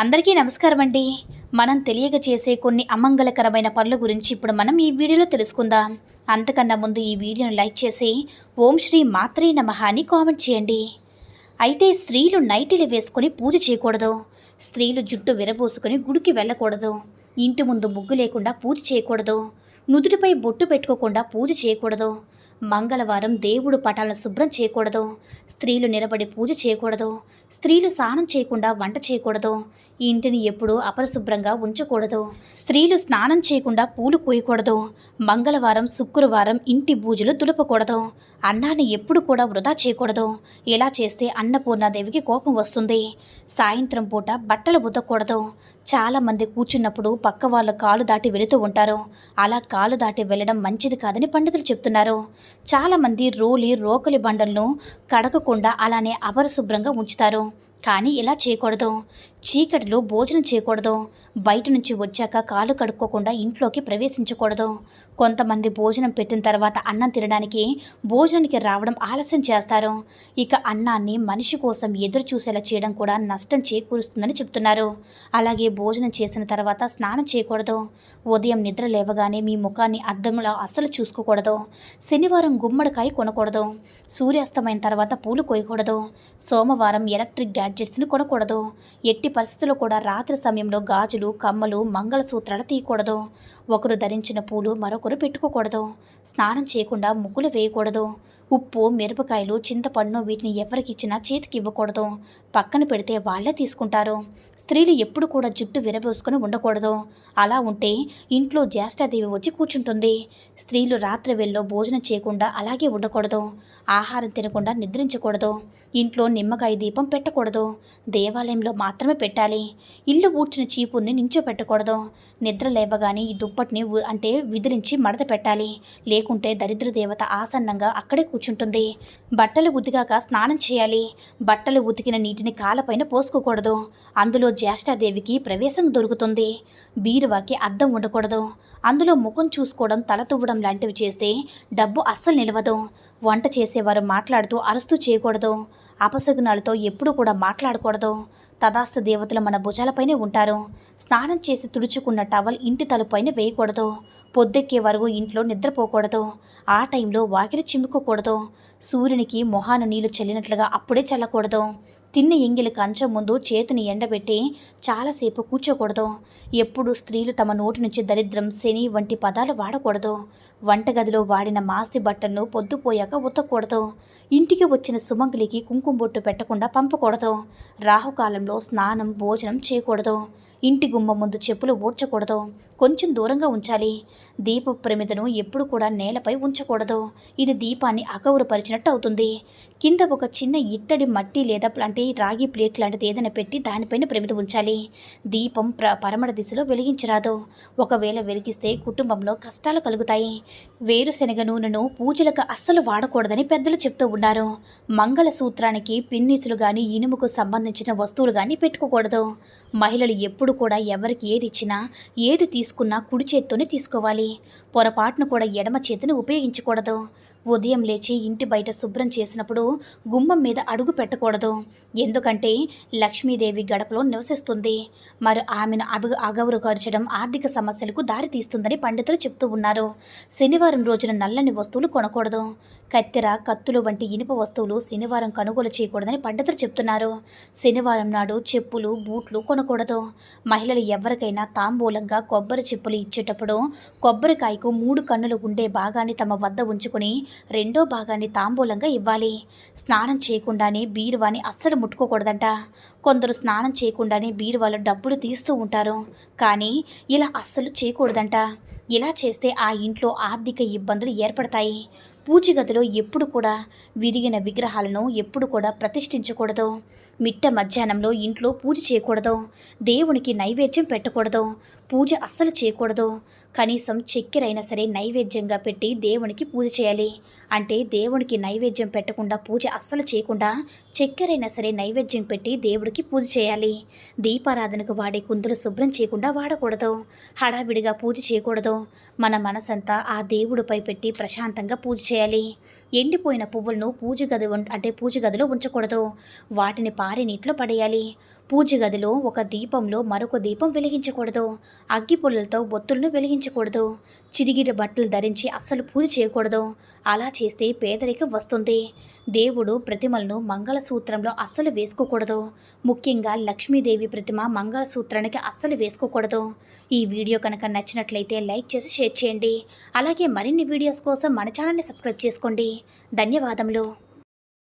అందరికీ నమస్కారం అండి. మనం తెలియక చేసే కొన్ని అమంగళకరమైన పనుల గురించి ఇప్పుడు మనం ఈ వీడియోలో తెలుసుకుందాం. అంతకన్నా ముందు ఈ వీడియోను లైక్ చేసి ఓం శ్రీ మాత్రే నమః అని కామెంట్ చేయండి. అయితే స్త్రీలు నైటీలు వేసుకొని పూజ చేయకూడదు. స్త్రీలు జుట్టు విరబోసుకొని గుడికి వెళ్ళకూడదు. ఇంటి ముందు ముగ్గు లేకుండా పూజ చేయకూడదు. నుదుటిపై బొట్టు పెట్టుకోకుండా పూజ చేయకూడదు. మంగళవారం దేవుడు పటాలను శుభ్రం చేయకూడదు. స్త్రీలు నిలబడి పూజ చేయకూడదు. స్త్రీలు స్నానం చేయకుండా వంట చేయకూడదు. ఈ ఇంటిని ఎప్పుడూ అపరిశుభ్రంగా ఉంచకూడదు. స్త్రీలు స్నానం చేయకుండా పూలు కోయకూడదు. మంగళవారం శుక్రవారం ఇంటి బూజులు దులపకూడదు. అన్నాన్ని ఎప్పుడు కూడా వృధా చేయకూడదు. ఇలా చేస్తే అన్నపూర్ణాదేవికి కోపం వస్తుంది? సాయంత్రం పూట బట్టలు ఉతకూడదు. చాలామంది కూర్చున్నప్పుడు పక్క వాళ్ళ కాలు దాటి వెళుతూ ఉంటారు. అలా కాలు దాటి వెళ్ళడం మంచిది కాదని పండితులు చెప్తున్నారు. చాలామంది రోలి రోకలి బండలను కడగకుండా అలానే అపరిశుభ్రంగా ఉంచుతారు. కానీ ఇలా చేయకూడదు? చీకటిలో భోజనం చేయకూడదు. బయట నుంచి వచ్చాక కాలు కడుక్కోకుండా ఇంట్లోకి ప్రవేశించకూడదు. కొంతమంది భోజనం పెట్టిన తర్వాత అన్నం తినడానికి భోజనానికి రావడం ఆలస్యం చేస్తారు. ఇక అన్నాన్ని మనిషి కోసం ఎదురు చూసేలా చేయడం కూడా నష్టం చేకూరుస్తుందని చెప్తున్నారు అలాగే భోజనం చేసిన తర్వాత స్నానం చేయకూడదు. ఉదయం నిద్ర లేవగానే మీ ముఖాన్ని అద్దంలో అస్సలు చూసుకోకూడదు. శనివారం గుమ్మడికాయ కొనకూడదు. సూర్యాస్తమైన తర్వాత పూలు కోయకూడదు. సోమవారం ఎలక్ట్రిక్ గడ్జెట్స్ని కొనకూడదు ఎట్టి పరిస్థితుల్లో కూడా రాత్రి సమయంలో గాజులు కమ్మలు మంగళసూత్రాలు తీయకూడదు. ఒకరు ధరించిన పూలు మరొకరు పెట్టుకోకూడదు. స్నానం చేయకుండా ముగ్గులు వేయకూడదు. ఉప్పు మిరపకాయలు చింతపండు వీటిని ఎవరికి ఇచ్చినా చేతికి ఇవ్వకూడదు పక్కన పెడితే వాళ్ళే తీసుకుంటారు. స్త్రీలు ఎప్పుడు కూడా జుట్టు విరబోసుకొని ఉండకూడదు. అలా ఉంటే ఇంట్లో జ్యేష్ఠాదేవి వచ్చి కూర్చుంటుంది. స్త్రీలు రాత్రి వేళలో భోజనం చేయకుండా అలాగే ఉండకూడదు. ఆహారం తినకుండా నిద్రించకూడదు. ఇంట్లో నిమ్మకాయ దీపం పెట్టకూడదు. దేవాలయంలో మాత్రమే పెట్టాలి. ఇల్లు ఊడ్చిన చీపుర్ని నించోపెట్టకూడదు. నిద్ర లేవగానే ఈ దుప్పటిని అంటే విదిలించి మడత పెట్టాలి. లేకుంటే దరిద్ర దేవత ఆసన్నంగా అక్కడే కూర్చుంటుంది. బట్టలు ఉతికాక స్నానం చేయాలి. బట్టలు ఉతికిన నీటిని కాలపైన పోసుకోకూడదు. అందులో జ్యేష్ఠాదేవికి ప్రవేశం దొరుకుతుంది. బీరువాకి అద్దం ఉండకూడదు. అందులో ముఖం చూసుకోవడం తల తువ్వడం లాంటివి చేస్తే డబ్బు అస్సలు నిలవదు. వంట చేసేవారు మాట్లాడుతూ అరుస్తూ చేయకూడదు. అపశగునాలతో ఎప్పుడూ కూడా మాట్లాడకూడదు. తదాస్తు దేవతలు మన భుజాలపైనే ఉంటారు. స్నానం చేసి తుడుచుకున్న టవల్ ఇంటి తలుపైన వేయకూడదు. పొద్దెక్కే వరకు ఇంట్లో నిద్రపోకూడదు. ఆ టైంలో వాకిలి చిమ్ముకోకూడదు. సూర్యునికి మొహాన నీళ్ళు చల్లినట్లుగా అప్పుడే చల్లకూడదు. తిన్న ఎంగిలి కంచం ముందు చేతిని ఎండబెట్టి చాలాసేపు కూర్చోకూడదు. ఎప్పుడు స్త్రీలు తమ నోటి నుంచి దరిద్రం శని వంటి పదాలు వాడకూడదు. వంటగదిలో వాడిన మాసి బట్టలను పొద్దుపోయాక ఉతకూడదు. ఇంటికి వచ్చిన సుమంగిలికి కుంకుమ బొట్టు పెట్టకుండా పంపకూడదు. రాహుకాలంలో స్నానం భోజనం చేయకూడదు. ఇంటి గుమ్మ ముందు చెప్పులు ఊడ్చకూడదు. కొంచెం దూరంగా ఉంచాలి. దీప ప్రమిదను ఎప్పుడు కూడా నేలపై ఉంచకూడదు. ఇది దీపాన్ని అగౌరపరిచినట్టు అవుతుంది. కింద ఒక చిన్న ఇత్తడి మట్టి లేదా అంటే రాగి ప్లేట్ లాంటిది ఏదైనా పెట్టి దానిపైన ప్రమిద ఉంచాలి. దీపం ప్ర పరమడ దిశలో వెలిగించరాదు. ఒకవేళ వెలిగిస్తే కుటుంబంలో కష్టాలు కలుగుతాయి. వేరుశనగ నూనెను పూజలకు అస్సలు వాడకూడదని పెద్దలు చెప్తూ ఉన్నారు. మంగళసూత్రానికి పిన్నీసులు కానీ ఇనుముకు సంబంధించిన వస్తువులు కానీ పెట్టుకోకూడదు. మహిళలు ఎప్పుడు కూడా ఎవరికి ఏది ఇచ్చినా ఏది తీసుకున్నా కుడి చేత్తోనే తీసుకోవాలి. పొరపాటును కూడా ఎడమ చేతిని ఉపయోగించకూడదు. ఉదయం లేచి ఇంటి బయట శుభ్రం చేసినప్పుడు గుమ్మం మీద అడుగు పెట్టకూడదు. ఎందుకంటే లక్ష్మీదేవి గడపలో నివసిస్తుంది. మరి ఆమెను అభి అగౌరవపరచడం ఆర్థిక సమస్యలకు దారితీస్తుందని పండితులు చెప్తూ ఉన్నారు. శనివారం రోజున నల్లని వస్తువులు కొనకూడదు. కత్తెర కత్తులు వంటి ఇనుప వస్తువులు శనివారం కొనుగోలు చేయకూడదని పండితులు చెప్తున్నారు. శనివారం నాడు చెప్పులు బూట్లు కొనకూడదు. మహిళలు ఎవరికైనా తాంబూలంగా కొబ్బరి చెప్పులు ఇచ్చేటప్పుడు కొబ్బరికాయకు మూడు కన్నులు ఉండే భాగాన్ని తమ వద్ద ఉంచుకొని రెండో భాగాన్ని తాంబూలంగా ఇవ్వాలి. స్నానం చేయకుండానే బీరువాని అస్సలు ముట్టుకోకూడదంట. కొందరు స్నానం చేయకుండానే బీరువాలో డబ్బులు తీస్తూ ఉంటారు. కానీ ఇలా అస్సలు చేయకూడదంట. ఇలా చేస్తే ఆ ఇంట్లో ఆర్థిక ఇబ్బందులు ఏర్పడతాయి. పూజగదిలో ఎప్పుడు కూడా విరిగిన విగ్రహాలను ఎప్పుడు కూడా ప్రతిష్ఠించకూడదు. మిట్ట మధ్యాహ్నంలో ఇంట్లో పూజ చేయకూడదు. దేవునికి నైవేద్యం పెట్టకూడదు. పూజ అస్సలు చేయకూడదు. కనీసం చక్కెర అయినా సరే నైవేద్యంగా పెట్టి దేవునికి పూజ చేయాలి. అంటే దేవునికి నైవేద్యం పెట్టకుండా పూజ అస్సలు చేయకుండా చక్కెర అయినా సరే నైవేద్యం పెట్టి దేవుడికి పూజ చేయాలి. దీపారాధనకు వాడే కుందులు శుభ్రం చేయకుండా వాడకూడదు. హడావిడిగా పూజ చేయకూడదు. మన మనసంతా ఆ దేవుడిపై పెట్టి ప్రశాంతంగా పూజ చేయాలి. ఎండిపోయిన పువ్వులను పూజ గది అంటే పూజ గదిలో ఉంచకూడదు. వాటిని పారి నీటిలో పడేయాలి. పూజ గదిలో ఒక దీపంలో మరొక దీపం వెలిగించకూడదు. అగ్గి పుల్లలతో బొత్తులను వెలిగించకూడదు. చిరిగిన బట్టలు ధరించి అస్సలు పూజ చేయకూడదు. అలా చేస్తే పేదరికం వస్తుంది. దేవుడు ప్రతిమలను మంగళసూత్రంలో అస్సలు వేసుకోకూడదు. ముఖ్యంగా లక్ష్మీదేవి ప్రతిమ మంగళసూత్రానికి అస్సలు వేసుకోకూడదు. ఈ వీడియో కనుక నచ్చినట్లయితే లైక్ చేసి షేర్ చేయండి. అలాగే మరిన్ని వీడియోస్ కోసం మన ఛానల్ని సబ్స్క్రైబ్ చేసుకోండి. ధన్యవాదములు.